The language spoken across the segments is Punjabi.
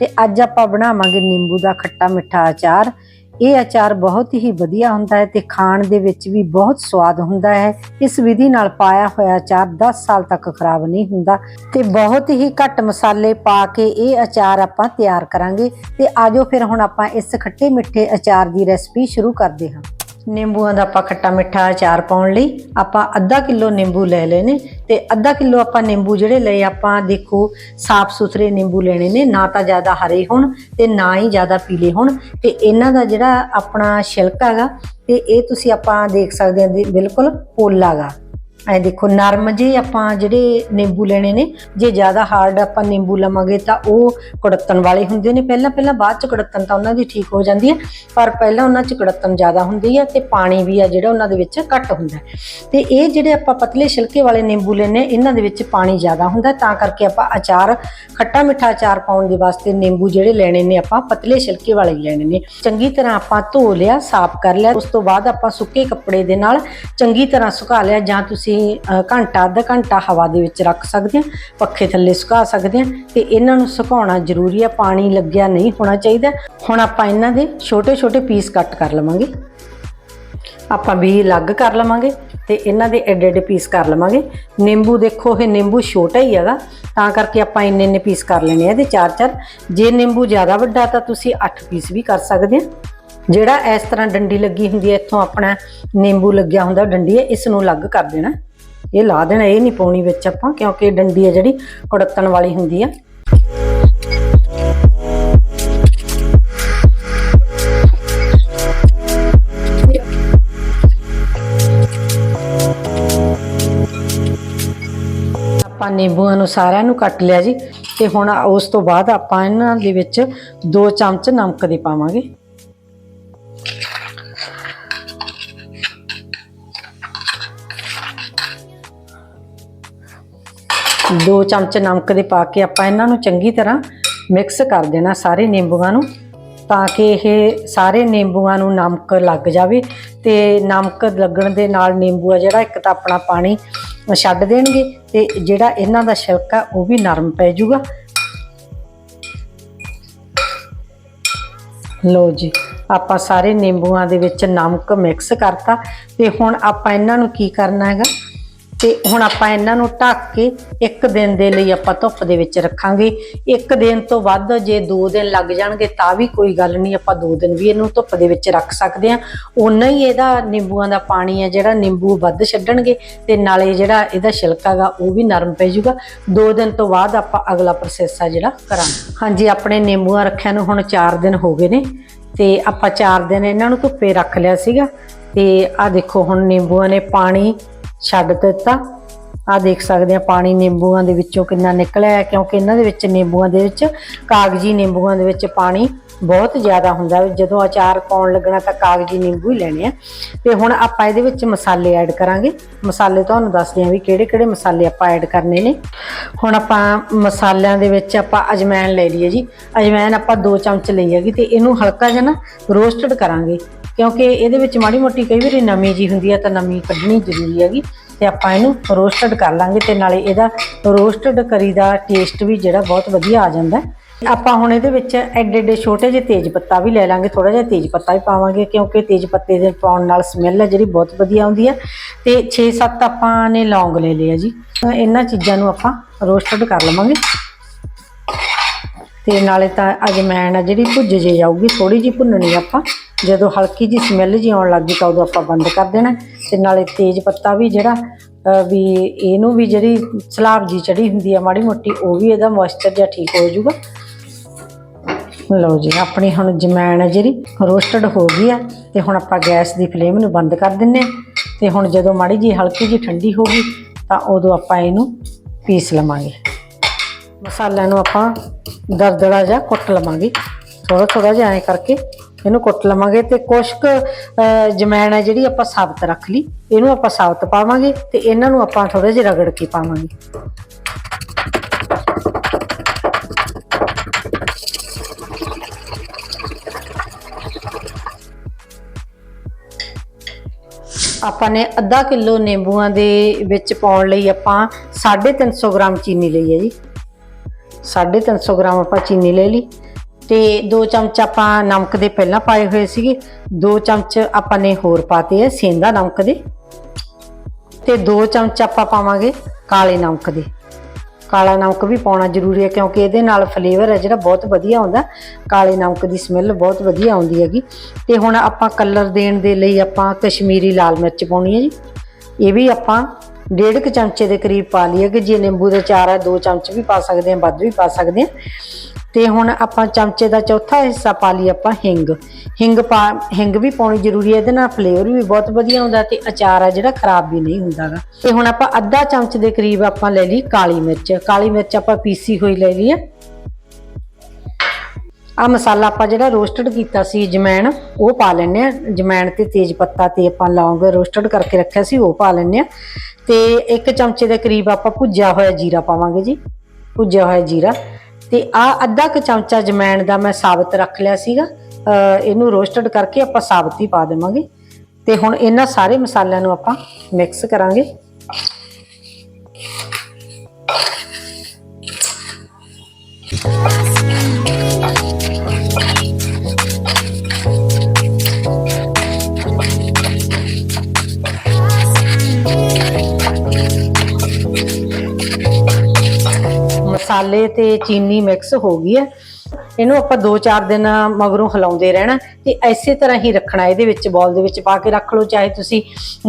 ਤੇ ਅੱਜ ਆਪਾਂ ਬਣਾਵਾਂਗੇ ਨਿੰਬੂ ਦਾ ਖੱਟਾ ਮਿੱਠਾ ਅਚਾਰ। ਇਹ ਅਚਾਰ ਬਹੁਤ ਹੀ ਵਧੀਆ ਹੁੰਦਾ ਹੈ ਤੇ ਖਾਣ ਦੇ ਵਿੱਚ ਵੀ ਬਹੁਤ ਸਵਾਦ ਹੁੰਦਾ ਹੈ। ਇਸ ਵਿਧੀ ਨਾਲ ਪਾਇਆ ਹੋਇਆ ਅਚਾਰ 10 ਸਾਲ ਤੱਕ ਖਰਾਬ ਨਹੀਂ ਹੁੰਦਾ ਤੇ ਬਹੁਤ ਹੀ ਘੱਟ ਮਸਾਲੇ ਪਾ ਕੇ ਇਹ ਅਚਾਰ ਆਪਾਂ ਤਿਆਰ ਕਰਾਂਗੇ। ਤੇ ਆਜੋ ਫਿਰ ਹੁਣ ਆਪਾਂ ਇਸ ਖੱਟੇ ਮਿੱਠੇ ਅਚਾਰ ਦੀ ਰੈਸਪੀ ਸ਼ੁਰੂ ਕਰਦੇ ਹਾਂ। ਨਿੰਬੂਆਂ ਦਾ ਆਪਾਂ ਖੱਟਾ ਮਿੱਠਾ ਅਚਾਰ ਪਾਉਣ ਲਈ ਆਪਾਂ ਅੱਧਾ ਕਿਲੋ ਨਿੰਬੂ ਲੈ ਲਏ ਨੇ ਤੇ ਅੱਧਾ ਕਿਲੋ ਆਪਾਂ ਨਿੰਬੂ ਜਿਹੜੇ ਲਏ ਆਪਾਂ ਦੇਖੋ ਸਾਫ਼ ਸੁਥਰੇ ਨਿੰਬੂ ਲੈਣੇ ਨੇ, ਨਾ ਤਾਂ ਜ਼ਿਆਦਾ ਹਰੇ ਹੋਣ ਤੇ ਨਾ ਹੀ ਜ਼ਿਆਦਾ ਪੀਲੇ ਹੋਣ ਤੇ ਇਹਨਾਂ ਦਾ ਜਿਹੜਾ ਆਪਣਾ ਛਿਲਕਾ ਹੈਗਾ ਤੇ ਇਹ ਤੁਸੀਂ ਆਪਾਂ ਦੇਖ ਸਕਦੇ ਹਾਂ ਵੀ ਬਿਲਕੁਲ ਪੋਲਾ ਗਾ ਐ ਦੇਖੋ, ਨਰਮ ਜੇ ਆਪਾਂ ਜਿਹੜੇ ਨਿੰਬੂ ਲੈਣੇ ਨੇ, ਜੇ ਜ਼ਿਆਦਾ ਹਾਰਡ ਆਪਾਂ ਨਿੰਬੂ ਲਵਾਂਗੇ ਤਾਂ ਉਹ ਕੜਤਣ ਵਾਲੇ ਹੁੰਦੇ ਨੇ ਪਹਿਲਾਂ ਪਹਿਲਾਂ ਬਾਅਦ ਚ ਕੜਤਣ ਤਾਂ ਉਹਨਾਂ ਦੀ ਠੀਕ ਹੋ ਜਾਂਦੀ ਹੈ, ਪਰ ਪਹਿਲਾਂ ਉਹਨਾਂ ਚ ਕੜਤਣ ਜ਼ਿਆਦਾ ਹੁੰਦੀ ਹੈ ਤੇ ਪਾਣੀ ਵੀ ਆ ਜਿਹੜਾ ਉਹਨਾਂ ਦੇ ਵਿੱਚ ਘੱਟ ਹੁੰਦਾ ਹੈ। ਤੇ ਇਹ ਜਿਹੜੇ ਆਪਾਂ ਪਤਲੇ ਛਿਲਕੇ ਵਾਲੇ ਨਿੰਬੂ ਲੈਨੇ ਇਹਨਾਂ ਦੇ ਵਿੱਚ ਪਾਣੀ ਜ਼ਿਆਦਾ ਹੁੰਦਾ ਤਾਂ ਕਰਕੇ ਆਪਾਂ ਅਚਾਰ, ਖੱਟਾ ਮਿੱਠਾ ਅਚਾਰ ਪਾਉਣ ਦੇ ਵਾਸਤੇ ਨਿੰਬੂ ਜਿਹੜੇ ਲੈਣੇ ਨੇ, ਆਪਾਂ ਪਤਲੇ ਛਿਲਕੇ ਵਾਲੇ ਹੀ ਲੈਣੇ ਨੇ ਚੰਗੀ ਤਰ੍ਹਾਂ ਆਪਾਂ ਧੋ ਲਿਆ, ਸਾਫ਼ ਕਰ ਲਿਆ, ਉਸ ਤੋਂ ਬਾਅਦ ਆਪਾਂ ਸੁੱਕੇ ਕੱਪੜੇ ਦੇ ਨਾਲ ਚੰਗੀ ਤਰ੍ਹਾਂ ਸੁਕਾ ਲਿਆ, ਜਾਂ ਤੁਸੀਂ ਅ, ਘੰਟਾ ਅੱਧਾ ਘੰਟਾ ਹਵਾ ਦੇ ਵਿੱਚ ਰੱਖ ਸਕਦੇ ਹਾਂ ਪੱਖੇ ਥੱਲੇ ਸੁਕਾ ਸਕਦੇ ਹਾਂ ਤੇ ਇਹਨਾਂ ਨੂੰ ਸੁਕਾਉਣਾ ਜ਼ਰੂਰੀ ਹੈ ਪਾਣੀ ਲੱਗਿਆ ਨਹੀਂ ਹੋਣਾ ਚਾਹੀਦਾ। ਹੁਣ ਆਪਾਂ ਇਹਨਾਂ ਦੇ ਛੋਟੇ ਛੋਟੇ ਪੀਸ ਕੱਟ ਕਰ ਲਵਾਂਗੇ। ਆਪਾਂ ਵੀ ਅਲੱਗ ਕਰ ਲਵਾਂਗੇ ਤੇ ਇਹਨਾਂ ਦੇ ਐਡੇ ਐਡੇ ਪੀਸ ਕਰ ਲਵਾਂਗੇ। ਨਿੰਬੂ ਦੇਖੋ ਇਹ ਨਿੰਬੂ ਛੋਟਾ ਹੀ ਹੈਗਾ ਤਾਂ ਕਰਕੇ ਆਪਾਂ ਇੰਨੇ ਇੰਨੇ ਪੀਸ ਕਰ ਲੈਣੇ ਆ ਇਹਦੇ ਚਾਰ ਚਾਰ ਜੇ ਨਿੰਬੂ ਜ਼ਿਆਦਾ ਵੱਡਾ ਤਾਂ ਤੁਸੀਂ 8 ਪੀਸ ਵੀ ਕਰ ਸਕਦੇ ਆ। ਜਿਹੜਾ ਇਸ ਤਰ੍ਹਾਂ ਡੰਡੀ ਲੱਗੀ ਹੁੰਦੀ ਹੈ, ਇੱਥੋਂ ਆਪਣਾ ਨਿੰਬੂ ਲੱਗਿਆ ਹੁੰਦਾ, ਡੰਡੀ ਹੈ ਇਸ ਨੂੰ ਅਲੱਗ ਕਰ ਦੇਣਾ। ਇਹ ਲਾ ਦੇਣਾ, ਇਹ ਨਹੀਂ ਪਾਉਣੀ ਵਿੱਚ ਆਪਾਂ, ਕਿਉਂਕਿ ਡੰਡੀ ਹੈ ਜਿਹੜੀ ਕੁੜਤਣ ਵਾਲੀ ਹੁੰਦੀ ਆ। ਆਪਾਂ ਨਿੰਬੂਆਂ ਨੂੰ ਸਾਰਿਆਂ ਨੂੰ ਕੱਟ ਲਿਆ ਜੀ, ਤੇ ਹੁਣ ਉਸ ਤੋਂ ਬਾਅਦ ਆਪਾਂ ਇਹਨਾਂ ਦੇ ਵਿੱਚ 2 ਚਮਚ ਨਮਕ ਦੇ ਪਾਵਾਂਗੇ। ਦੋ ਚਮਚ ਨਮਕ ਦੇ ਪਾ ਕੇ ਆਪਾਂ ਇਹਨਾਂ ਨੂੰ ਚੰਗੀ ਤਰ੍ਹਾਂ ਮਿਕਸ ਕਰ ਦੇਣਾ ਸਾਰੇ ਨਿੰਬੂਆਂ ਨੂੰ, ਤਾਂ ਕਿ ਇਹ ਸਾਰੇ ਨਿੰਬੂਆਂ ਨੂੰ ਨਮਕ ਲੱਗ ਜਾਵੇ ਤੇ ਨਮਕ ਲੱਗਣ ਦੇ ਨਾਲ ਨਿੰਬੂ ਆ ਜਿਹੜਾ ਇੱਕ ਤਾਂ ਆਪਣਾ ਪਾਣੀ ਛੱਡ ਦੇਣਗੇ ਤੇ ਜਿਹੜਾ ਇਹਨਾਂ ਦਾ ਛਿਲਕਾ ਉਹ ਵੀ ਨਰਮ ਪੈ ਜਾਊਗਾ। ਲੋ ਜੀ, ਆਪਾਂ ਸਾਰੇ ਨਿੰਬੂਆਂ ਦੇ ਵਿੱਚ ਨਮਕ ਮਿਕਸ ਕਰਤਾ ਤੇ ਹੁਣ ਆਪਾਂ ਇਹਨਾਂ ਨੂੰ ਕੀ ਕਰਨਾ ਹੈਗਾ? ਤੇ ਹੁਣ ਆਪਾਂ ਇਹਨਾਂ ਨੂੰ ਢੱਕ ਕੇ ਇੱਕ ਦਿਨ ਦੇ ਲਈ ਆਪਾਂ ਧੁੱਪ ਦੇ ਵਿੱਚ ਰੱਖਾਂਗੇ। ਇੱਕ ਦਿਨ ਤੋਂ ਵੱਧ ਜੇ 2 ਦਿਨ ਲੱਗ ਜਾਣਗੇ ਤਾਂ ਵੀ ਕੋਈ ਗੱਲ ਨਹੀਂ, ਆਪਾਂ 2 ਦਿਨ ਵੀ ਇਹਨੂੰ ਧੁੱਪ ਦੇ ਵਿੱਚ ਰੱਖ ਸਕਦੇ ਹਾਂ। ਉਨਾ ਹੀ ਇਹਦਾ ਨਿੰਬੂਆਂ ਦਾ ਪਾਣੀ ਆ ਜਿਹੜਾ ਨਿੰਬੂ ਵੱਧ ਛੱਡਣਗੇ ਤੇ ਨਾਲੇ ਜਿਹੜਾ ਇਹਦਾ ਛਿਲਕਾ ਗਾ ਉਹ ਵੀ ਨਰਮ ਪੈ ਜਾਊਗਾ। 2 ਦਿਨ ਤੋਂ ਬਾਅਦ ਆਪਾਂ ਅਗਲਾ ਪ੍ਰੋਸੈਸ ਆ ਜਿਹੜਾ ਕਰਾਂਗੇ। ਹਾਂਜੀ, ਆਪਣੇ ਨਿੰਬੂਆਂ ਰੱਖਿਆ ਨੂੰ ਹੁਣ 4 ਦਿਨ ਹੋ ਗਏ ਨੇ ਤੇ ਆਪਾਂ 4 ਦਿਨ ਇਹਨਾਂ ਨੂੰ ਧੁੱਪੇ ਰੱਖ ਲਿਆ ਸੀਗਾ। ਤੇ ਆ ਦੇਖੋ ਹੁਣ ਨਿੰਬੂਆਂ ਨੇ ਪਾਣੀ ਛੱਡ ਦਿੱਤਾ। ਆ ਦੇਖ ਸਕਦੇ ਆ ਪਾਣੀ ਨਿੰਬੂਆਂ ਦੇ ਵਿੱਚੋਂ ਕਿੰਨਾ ਨਿਕਲਿਆ ਕਿਉਂਕਿ ਇਹਨਾਂ ਦੇ ਵਿੱਚ ਨਿੰਬੂਆਂ ਦੇ ਵਿੱਚ, ਕਾਗਜੀ ਨਿੰਬੂਆਂ ਦੇ ਵਿੱਚ ਪਾਣੀ ਬਹੁਤ ਜ਼ਿਆਦਾ ਹੁੰਦਾ ਜਦੋਂ ਅਚਾਰ ਪਾਉਣ ਲੱਗਣਾ ਤਾਂ ਕਾਗਜੀ ਨਿੰਬੂ ਹੀ ਲੈਣੇ ਆ। ਤੇ ਹੁਣ ਆਪਾਂ ਇਹਦੇ ਵਿੱਚ ਮਸਾਲੇ ਐਡ ਕਰਾਂਗੇ। ਮਸਾਲੇ ਤੁਹਾਨੂੰ ਦੱਸਦੇ ਆ ਵੀ ਕਿਹੜੇ ਕਿਹੜੇ ਮਸਾਲੇ ਆਪਾਂ ਐਡ ਕਰਨੇ ਨੇ। ਹੁਣ ਆਪਾਂ ਮਸਾਲਿਆਂ ਦੇ ਵਿੱਚ ਆਪਾਂ ਅਜਮੈਨ ਲੈ ਲਈਏ ਜੀ। ਅਜਮੈਨ ਆਪਾਂ 2 ਚਮਚ ਲਈ ਹੈਗੀ ਤੇ ਇਹਨੂੰ ਹਲਕਾ ਜਿਹਾ ਨਾ ਰੋਸਟਡ ਕਰਾਂਗੇ। ਕਿਉਂਕਿ ਇਹਦੇ ਵਿੱਚ ਮਾੜੀ ਮੋਟੀ ਕਈ ਵਾਰੀ ਨਮੀ ਜੀ ਹੁੰਦੀ ਹੈ ਤਾਂ ਨਮੀ ਕੱਢਣੀ ਜ਼ਰੂਰੀ ਹੈਗੀ। ਤੇ ਆਪਾਂ ਇਹਨੂੰ ਰੋਸਟਡ ਕਰ ਲਾਂਗੇ ਤੇ ਨਾਲੇ ਇਹਦਾ ਰੋਸਟਡ ਕਰੀ ਦਾ ਟੇਸਟ ਵੀ ਜਿਹੜਾ ਬਹੁਤ ਵਧੀਆ ਆ ਜਾਂਦਾ। ਹੈ। ਆਪਾਂ ਹੁਣ ਇਹਦੇ ਵਿੱਚ ਐਡੇ ਐਡੇ ਛੋਟੇ ਜਿਹੇ ਤੇਜ ਪੱਤਾ ਵੀ ਲੈ ਲਾਂਗੇ ਥੋੜਾ ਜਿਹਾ ਤੇਜ ਪੱਤਾ ਵੀ ਪਾਵਾਂਗੇ, ਕਿਉਂਕਿ ਤੇਜ ਪੱਤੇ ਦੇ ਪਾਉਣ ਨਾਲ ਸਮੈਲ ਹੈ ਜਿਹੜੀ ਬਹੁਤ ਵਧੀਆ ਆਉਂਦੀ ਹੈ ਤੇ 6-7 ਆਪਾਂ ਨੇ ਲੌਂਗ ਲੈ ਲਿਆ ਜੀ। ਇਹਨਾਂ ਚੀਜ਼ਾਂ ਨੂੰ ਆਪਾਂ ਰੋਸਟਡ ਕਰ ਲਵਾਂਗੇ। ਤੇ ਨਾਲੇ ਤਾਂ ਅਜਮੈਨ ਆ ਜਿਹੜੀ ਭੁੱਜ ਜੇ ਜਾਊਗੀ ਥੋੜੀ ਜਿਹੀ ਭੁੰਨਣੀ ਆਪਾਂ। ਜਦੋਂ ਹਲਕੀ ਜੀ ਸਮੈਲ ਜੀ ਆਉਣ ਲੱਗ ਗਈ ਤਾਂ ਉਦੋਂ ਆਪਾਂ ਬੰਦ ਕਰ ਦੇਣਾ। ਤੇ ਨਾਲੇ ਤੇਜ ਪੱਤਾ ਵੀ ਜਿਹੜਾ ਵੀ ਇਹਨੂੰ ਵੀ ਜਿਹੜੀ ਸਲਾਬ ਜੀ ਚੜੀ ਹੁੰਦੀ ਆ ਮਾੜੀ ਮੋਟੀ, ਉਹ ਵੀ ਇਹਦਾ ਮੋਇਸਚਰ ਜਿਹਾ ਠੀਕ ਹੋ ਜਾਊਗਾ। ਲਓ ਜੀ ਆਪਣੀ ਹੁਣ ਜਮੈਣ ਹੈ ਜਿਹੜੀ ਰੋਸਟਡ ਹੋ ਗਈ ਆ ਤੇ ਹੁਣ ਆਪਾਂ ਗੈਸ ਦੀ ਫਲੇਮ ਨੂੰ ਬੰਦ ਕਰ ਦਿੰਨੇ ਆ। ਤੇ ਹੁਣ ਜਦੋਂ ਮਾੜੀ ਜੀ ਹਲਕੀ ਜੀ ਠੰਡੀ ਹੋ ਗਈ ਤਾਂ ਉਦੋਂ ਆਪਾਂ ਇਹਨੂੰ ਪੀਸ ਲਵਾਂਗੇ। ਮਸਾਲਿਆਂ ਨੂੰ ਆਪਾਂ ਦਰਦੜਾ ਜਿਹਾ ਕੁੱਟ ਲਵਾਂਗੇ। ਥੋੜਾ ਥੋੜਾ ਜਿਹਾ ਐਂ ਕਰਕੇ ਇਹਨੂੰ ਕੁੱਟ ਲਵਾਂਗੇ ਤੇ ਕੁਛ ਕੁ ਅਹ, ਜਮੈਣ ਹੈ ਜਿਹੜੀ ਆਪਾਂ ਸਾਬਤ ਰੱਖ ਲਈ ਇਹਨੂੰ ਆਪਾਂ ਸਾਬਤ ਪਾਵਾਂਗੇ ਤੇ ਇਹਨਾਂ ਨੂੰ ਆਪਾਂ ਥੋੜਾ ਜਿਹਾ ਰਗੜ ਕੇ ਪਾਵਾਂਗੇ। ਆਪਾਂ ਨੇ ਅੱਧਾ ਕਿਲੋ ਨਿੰਬੂਆਂ ਦੇ ਵਿੱਚ ਪਾਉਣ ਲਈ ਆਪਾਂ 350 ਗ੍ਰਾਮ ਚੀਨੀ ਲਈ ਹੈ ਜੀ। 350 ਗ੍ਰਾਮ ਆਪਾਂ ਚੀਨੀ ਲੈ ਲਈ ਤੇ 2 ਚਮਚ ਆਪਾਂ ਨਮਕ ਦੇ ਪਹਿਲਾਂ ਪਾਏ ਹੋਏ ਸੀਗੇ 2 ਚਮਚ ਆਪਾਂ ਨੇ ਹੋਰ ਪਾਤੇ ਹੈ ਸੇਂਦਾ ਨਮਕ ਦੇ ਤੇ 2 ਚਮਚ ਆਪਾਂ ਪਾਵਾਂਗੇ ਕਾਲੇ ਨਮਕ ਦੇ। ਕਾਲਾ ਨਮਕ ਵੀ ਪਾਉਣਾ ਜ਼ਰੂਰੀ ਹੈ ਕਿਉਂਕਿ ਇਹਦੇ ਨਾਲ ਫਲੇਵਰ ਹੈ ਜਿਹੜਾ ਬਹੁਤ ਵਧੀਆ ਆਉਂਦਾ। ਕਾਲੇ ਨਮਕ ਦੀ ਸਮੈਲ ਬਹੁਤ ਵਧੀਆ ਆਉਂਦੀ ਹੈਗੀ। ਤੇ ਹੁਣ ਆਪਾਂ ਕਲਰ ਦੇਣ ਦੇ ਲਈ ਆਪਾਂ ਕਸ਼ਮੀਰੀ ਲਾਲ ਮਿਰਚ ਪਾਉਣੀ ਹੈ ਜੀ। ਇਹ ਵੀ ਆਪਾਂ ਡੇਢ ਕੁ ਚਮਚੇ ਦੇ ਕਰੀਬ ਪਾ ਲਈਏ ਕਿ ਜੇ ਨਿੰਬੂ ਦਾ ਚਾਰ ਹੈ ਦੋ ਚਮਚ ਵੀ ਪਾ ਸਕਦੇ ਹਾਂ, ਵੱਧ ਵੀ ਪਾ ਸਕਦੇ ਹਾਂ। ਤੇ ਹੁਣ ਆਪਾਂ ਚਮਚੇ ਦਾ ਚੌਥਾ ਹਿੱਸਾ ਪਾ ਲਈ ਆਪਾਂ ਹਿੰਗ। ਹਿੰਗ ਪਾ, ਹਿੰਗ ਵੀ ਪਾਉਣੀ ਜ਼ਰੂਰੀ ਹੈ, ਇਹਦੇ ਨਾਲ ਫਲੇਵਰ ਵੀ ਬਹੁਤ ਵਧੀਆ ਆਉਂਦਾ ਤੇ ਅਚਾਰ ਆ ਜਿਹੜਾ ਖਰਾਬ ਵੀ ਨਹੀਂ ਹੁੰਦਾਗਾ ਤੇ ਹੁਣ ਆਪਾਂ ਅੱਧਾ ਚਮਚ ਦੇ ਕਰੀਬ ਆਪਾਂ ਲੈ ਲਈ ਕਾਲੀ ਮਿਰਚ। ਕਾਲੀ ਮਿਰਚ ਆਪਾਂ ਪੀਸੀ ਹੋਈ ਲੈ ਲਈ ਹੈ ਆ ਮਸਾਲਾ ਆਪਾਂ ਜਿਹੜਾ ਰੋਸਟਡ ਕੀਤਾ ਸੀ ਜਮੈਣ, ਉਹ ਪਾ ਲੈਣੇ ਆ ਜਮੈਣ ਤੇ ਤੇਜ ਪੱਤਾ ਤੇ ਆਪਾਂ ਲੌਂਗ ਰੋਸਟਡ ਕਰਕੇ ਰੱਖਿਆ ਸੀ, ਉਹ ਪਾ ਲੈਣੇ ਆ ਤੇ ਇੱਕ ਚਮਚੇ ਦੇ ਕਰੀਬ ਆਪਾਂ ਭੁੱਜਿਆ ਹੋਇਆ ਜੀਰਾ ਪਾਵਾਂਗੇ ਜੀ। ਭੁੱਜਿਆ ਹੋਇਆ ਜੀਰਾ। ਤੇ ਆ ਅੱਧਾ ਕੁ ਚਮਚਾ ਜਮੈਣ ਦਾ ਮੈਂ ਸਾਬਤ ਰੱਖ ਲਿਆ ਸੀਗਾ। ਇਹਨੂੰ ਰੋਸਟਡ ਕਰਕੇ ਆਪਾਂ ਸਾਬਤ ਹੀ ਪਾ ਦੇਵਾਂਗੇ। ਤੇ ਹੁਣ ਇਹਨਾਂ ਸਾਰੇ ਮਸਾਲਿਆਂ ਨੂੰ ਆਪਾਂ ਮਿਕਸ ਕਰਾਂਗੇ। ਮਸਾਲੇ ਤੇ ਚੀਨੀ ਮਿਕਸ ਹੋ ਗਈ ਹੈ। ਇਹਨੂੰ ਆਪਾਂ 2-4 ਦਿਨ ਮਗਰੋਂ ਹਿਲਾਉਂਦੇ ਰਹਿਣਾ ਤੇ ਐਸੇ ਤਰ੍ਹਾਂ ਹੀ ਰੱਖਣਾ ਇਹਦੇ ਵਿੱਚ ਬੋਲ ਦੇ ਵਿੱਚ ਪਾ ਕੇ ਰੱਖ ਲਓ, ਚਾਹੇ ਤੁਸੀਂ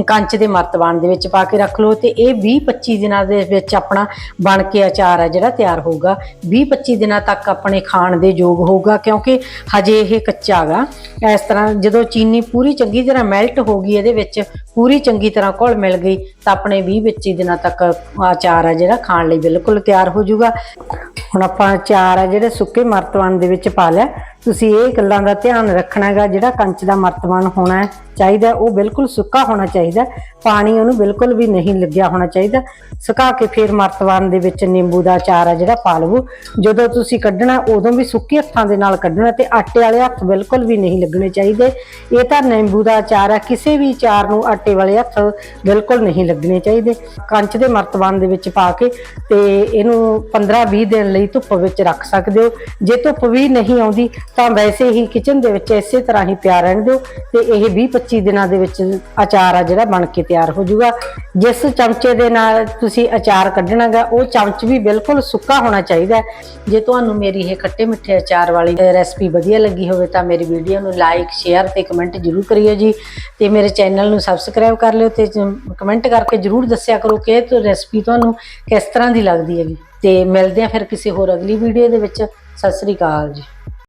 ਕੰਚ ਦੇ ਮਰਤਬਾਨ ਦੇ ਵਿੱਚ ਪਾ ਕੇ ਰੱਖ ਲਓ ਤੇ ਇਹ 20-25 ਦਿਨਾਂ ਦੇ ਵਿੱਚ ਆਪਣਾ ਬਣ ਕੇ ਅਚਾਰ ਹੈ ਜਿਹੜਾ ਤਿਆਰ ਹੋਊਗਾ। 20-25 ਦਿਨਾਂ ਤੱਕ ਆਪਣੇ ਖਾਣ ਦੇ ਯੋਗ ਹੋਊਗਾ ਕਿਉਂਕਿ ਹਜੇ ਇਹ ਕੱਚਾ ਗਾ। ਇਸ ਤਰ੍ਹਾਂ ਜਦੋਂ ਚੀਨੀ ਪੂਰੀ ਚੰਗੀ ਤਰ੍ਹਾਂ ਮੈਲਟ ਹੋ ਗਈ, ਇਹਦੇ ਵਿੱਚ ਪੂਰੀ ਚੰਗੀ ਤਰ੍ਹਾਂ ਘੁਲ ਮਿਲ ਗਈ ਤਾਂ ਆਪਣੇ 20-25 ਦਿਨਾਂ ਤੱਕ ਅਚਾਰ ਆ ਜਿਹੜਾ ਖਾਣ ਲਈ ਬਿਲਕੁਲ ਤਿਆਰ ਹੋ ਜਾਊਗਾ। ਹੁਣ ਆਪਾਂ ਅਚਾਰ ਆ ਜਿਹੜੇ ਸੁੱਕੇ ਮਰਤਬਾਨ ਦੇ ਵਿੱਚ ਪਾ ਲਿਆ। ਤੁਸੀਂ ਇਹ ਗੱਲਾਂ ਦਾ ਧਿਆਨ ਰੱਖਣਾ ਹੈਗਾ, ਜਿਹੜਾ ਕੰਚ ਦਾ ਮਰਤਬਾਨ ਹੋਣਾ ਚਾਹੀਦਾ ਉਹ ਬਿਲਕੁਲ ਸੁੱਕਾ ਹੋਣਾ ਚਾਹੀਦਾ ਪਾਣੀ ਉਹਨੂੰ ਬਿਲਕੁਲ ਵੀ ਨਹੀਂ ਲੱਗਿਆ ਹੋਣਾ ਚਾਹੀਦਾ। ਸੁਕਾ ਕੇ ਫਿਰ ਮਰਤਬਾਨ ਦੇ ਵਿੱਚ ਨਿੰਬੂ ਦਾ ਅਚਾਰ ਆ ਜਿਹੜਾ ਪਾ ਲਵੋ। ਜਦੋਂ ਤੁਸੀਂ ਕੱਢਣਾ, ਉਦੋਂ ਵੀ ਸੁੱਕੇ ਹੱਥਾਂ ਦੇ ਨਾਲ ਕੱਢਣਾ ਤੇ ਆਟੇ ਵਾਲੇ ਹੱਥ ਬਿਲਕੁਲ ਵੀ ਨਹੀਂ ਲੱਗਣੇ ਚਾਹੀਦੇ। ਇਹ ਤਾਂ ਨਿੰਬੂ ਦਾ ਅਚਾਰ ਆ ਕਿਸੇ ਵੀ ਅਚਾਰ ਨੂੰ ਆਟੇ ਵਾਲੇ ਹੱਥ ਬਿਲਕੁਲ ਨਹੀਂ ਲੱਗਣੇ ਚਾਹੀਦੇ। ਕੰਚ ਦੇ ਮਰਤਬਾਨ ਦੇ ਵਿੱਚ ਪਾ ਕੇ ਤੇ ਇਹਨੂੰ 15-20 ਦਿਨ ਲਈ ਧੁੱਪ ਵਿੱਚ ਰੱਖ ਸਕਦੇ ਹੋ। ਜੇ ਧੁੱਪ ਵੀ ਨਹੀਂ ਆਉਂਦੀ ਤਾਂ ਵੈਸੇ ਹੀ ਕਿਚਨ ਦੇ ਵਿੱਚ ਇਸੇ ਤਰ੍ਹਾਂ ਹੀ ਪਿਆ ਰਹਿਣ ਦਿਓ ਤੇ ਇਹ 20-25 ਦਿਨਾਂ ਦੇ ਵਿੱਚ ਅਚਾਰ ਆ ਜਿਹੜਾ ਬਣ ਕੇ ਤਿਆਰ ਹੋ ਜਾਊਗਾ। ਜਿਸ ਚਮਚੇ ਦੇ ਨਾਲ ਤੁਸੀਂ ਅਚਾਰ ਕੱਢਣਾਗਾ, ਉਹ ਚਮਚ ਵੀ ਬਿਲਕੁਲ ਸੁੱਕਾ ਹੋਣਾ ਚਾਹੀਦਾ ਜੇ ਤੁਹਾਨੂੰ ਮੇਰੀ ਇਹ ਖੱਟੇ ਮਿੱਠੇ ਅਚਾਰ ਵਾਲੀ ਰੈਸਪੀ ਵਧੀਆ ਲੱਗੀ ਹੋਵੇ ਤਾਂ ਮੇਰੀ ਵੀਡੀਓ ਨੂੰ ਲਾਈਕ ਸ਼ੇਅਰ ਤੇ ਕਮੈਂਟ ਜਰੂਰ ਕਰਿਓ ਜੀ। ਤੇ ਮੇਰੇ ਚੈਨਲ ਨੂੰ ਸਬਸਕ੍ਰਾਈਬ ਕਰ ਲਿਓ ਤੇ ਕਮੈਂਟ ਕਰਕੇ ਜਰੂਰ ਦੱਸਿਆ ਕਰੋ ਕਿ ਇਹ ਰੈਸਪੀ ਤੁਹਾਨੂੰ ਕਿਸ ਤਰ੍ਹਾਂ ਦੀ ਲੱਗਦੀ ਹੈਗੀ। ਤੇ ਮਿਲਦੇ ਆ ਫਿਰ ਕਿਸੇ ਹੋਰ ਅਗਲੀ ਵੀਡੀਓ ਦੇ ਵਿੱਚ। ਸਤਿ ਸ੍ਰੀ ਅਕਾਲ ਜੀ।